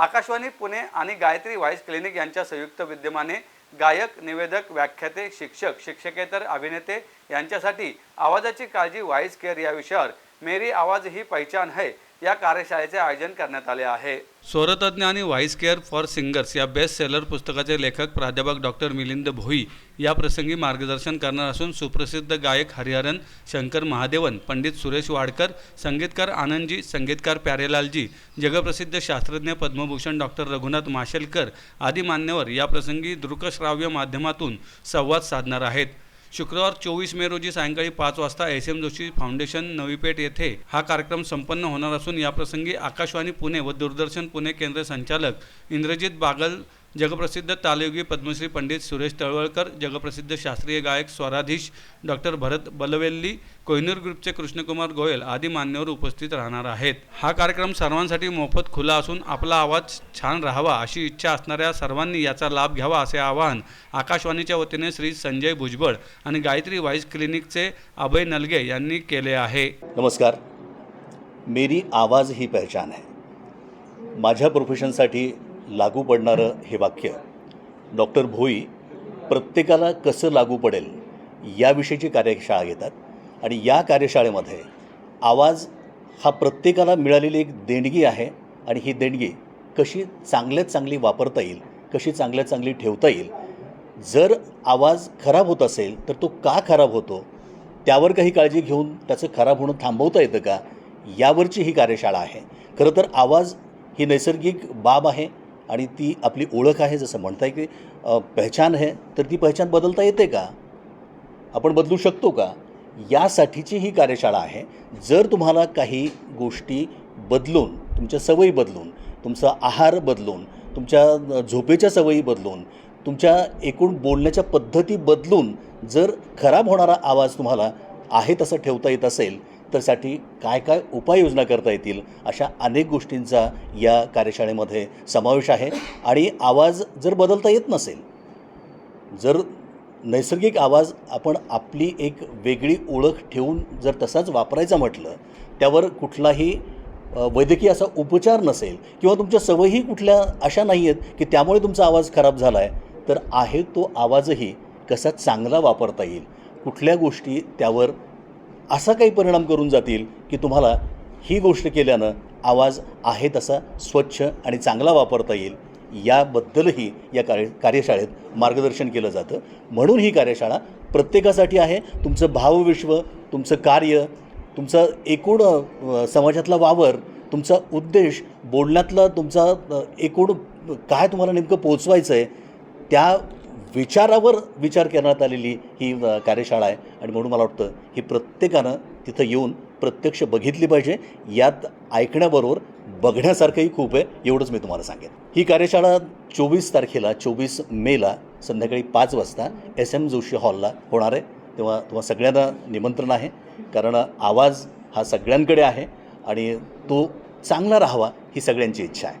आकाशवाणी पुणे आणि Gayatri voice clinic यांच्या संयुक्त विद्यमाने गायक निवेदक व्याख्याते शिक्षक शिक्षकेतर अभिनेते यांच्यासाठी आवाजाची काळजी व्हॉइस केअर या विषयावर. मेरी आवाज ही पहिचान है. या कार्यशाळेचे आयोजन करण्यात आले आहे. स्वरतज्ञ आणि व्हाईस केअर फॉर सिंगर्स या बेस्ट सेलर पुस्तकाचे लेखक प्राध्यापक डॉक्टर मिलिंद भोई या प्रसंगी मार्गदर्शन करणार असून सुप्रसिद्ध गायक हरिहरन शंकर महादेवन पंडित सुरेश वाडकर संगीतकार आनंदजी संगीतकार प्यारेलालजी जगप्रसिद्ध शास्त्रज्ञ पद्मभूषण डॉक्टर रघुनाथ माशेलकर आदी मान्यवर या प्रसंगी दृकश्राव्य माध्यमातून संवाद साधणार आहेत. शुक्रवार चोवीस मे रोजी सायंकाळी पाच वाजता S M Joshi foundation Navipeth येथे हा कार्यक्रम संपन्न होणार असून याप्रसंगी आकाशवाणी पुणे व दूरदर्शन पुणे केंद्र संचालक इंद्रजित बागल जगप्रसिद्ध तालयोगी पद्मश्री पंडित सुरेश तळवळकर जगप्रसिद्ध शास्त्रीय गायक स्वराधीश डॉक्टर भरत बलवेल्ली कोहिनूर ग्रुपचे कृष्णकुमार गोयल आदी मान्यवर उपस्थित राहणार आहेत. हा कार्यक्रम सर्वांसाठी मोफत खुला असून आपला आवाज छान राहावा अशी इच्छा असणाऱ्या सर्वांनी याचा लाभ घ्यावा असे आवाहन आकाशवाणीच्या वतीने श्री संजय भुजबळ आणि गायत्री व्हॉइस क्लिनिकचे अभय नलगे यांनी केले आहे. नमस्कार. मेरी आवाज ही पहचान है. माझ्या प्रोफेशनसाठी लागू पडणारं हे वाक्य. डॉक्टर भोई प्रत्येकाला कसं लागू पडेल याविषयीची कार्यशाळा घेतात आणि या कार्यशाळेमध्ये आवाज हा प्रत्येकाला मिळालेली एक देणगी आहे आणि ही देणगी कशी चांगल्यात चांगली वापरता येईल कशी चांगल्यात चांगली ठेवता येईल जर आवाज खराब होत असेल तर तो का खराब होतो त्यावर काही काळजी घेऊन त्याचं खराब होणं थांबवता येतं का यावरची ही कार्यशाळा आहे. खरं तर आवाज ही नैसर्गिक बाब आहे आणि ती आपली ओळख आहे जसं म्हणता येईल की पहचान आहे तर ती पहचान बदलता येते का? आपण बदलू शकतो का? यासाठीची ही कार्यशाळा आहे. जर तुम्हाला काही गोष्टी बदलून तुमच्या सवयी बदलून तुमचा आहार बदलून तुमच्या झोपेच्या सवयी बदलून तुमच्या एकूण बोलण्याच्या पद्धती बदलून जर खराब होणारा आवाज तुम्हाला आहे तसं ठेवता येत असेल त्यासाठी काय काय उपाययोजना करता येतील अशा अनेक गोष्टींचा या कार्यशाळेमध्ये समावेश आहे. आणि आवाज जर बदलता येत नसेल जर नैसर्गिक आवाज आपण आपली एक वेगळी ओळख ठेवून जर तसाच वापरायचा म्हटलं त्यावर कुठलाही वैद्यकीय असा उपचार नसेल किंवा तुमच्या सवयी कुठल्या अशा नाही आहेत की त्यामुळे तुमचा आवाज खराब झाला आहे तर आहे तो आवाजही कसा चांगला वापरता येईल? कुठल्या गोष्टी त्यावर असा काही परिणाम करून जातील की तुम्हाला ही गोष्ट केल्यानं आवाज आहे तसा स्वच्छ आणि चांगला वापरता येईल. याबद्दलही या कार्य कार्यशाळेत मार्गदर्शन केलं जातं. म्हणून ही कार्यशाळा प्रत्येकासाठी आहे. तुमचं भावविश्व तुमचं कार्य तुमचा एकूण समाजातला वावर तुमचा उद्देश बोलण्यातला तुमचा एकूण काय तुम्हाला नेमकं पोचवायचं आहे त्या विचारावर विचार करण्यात आलेली ही कार्यशाळा आहे. आणि म्हणून मला वाटतं ही प्रत्येकानं तिथं येऊन प्रत्यक्ष बघितली पाहिजे. यात ऐकण्याबरोबर बघण्यासारखंही खूप आहे एवढंच मी तुम्हाला सांगेन. ही कार्यशाळा चोवीस तारखेला चोवीस मेला संध्याकाळी पाच वाजता एस एम जोशी हॉलला होणार आहे. तेव्हा तुम्हा सगळ्यांना निमंत्रण आहे कारण आवाज हा सगळ्यांकडे आहे आणि तो चांगला राहावा ही सगळ्यांची इच्छा आहे.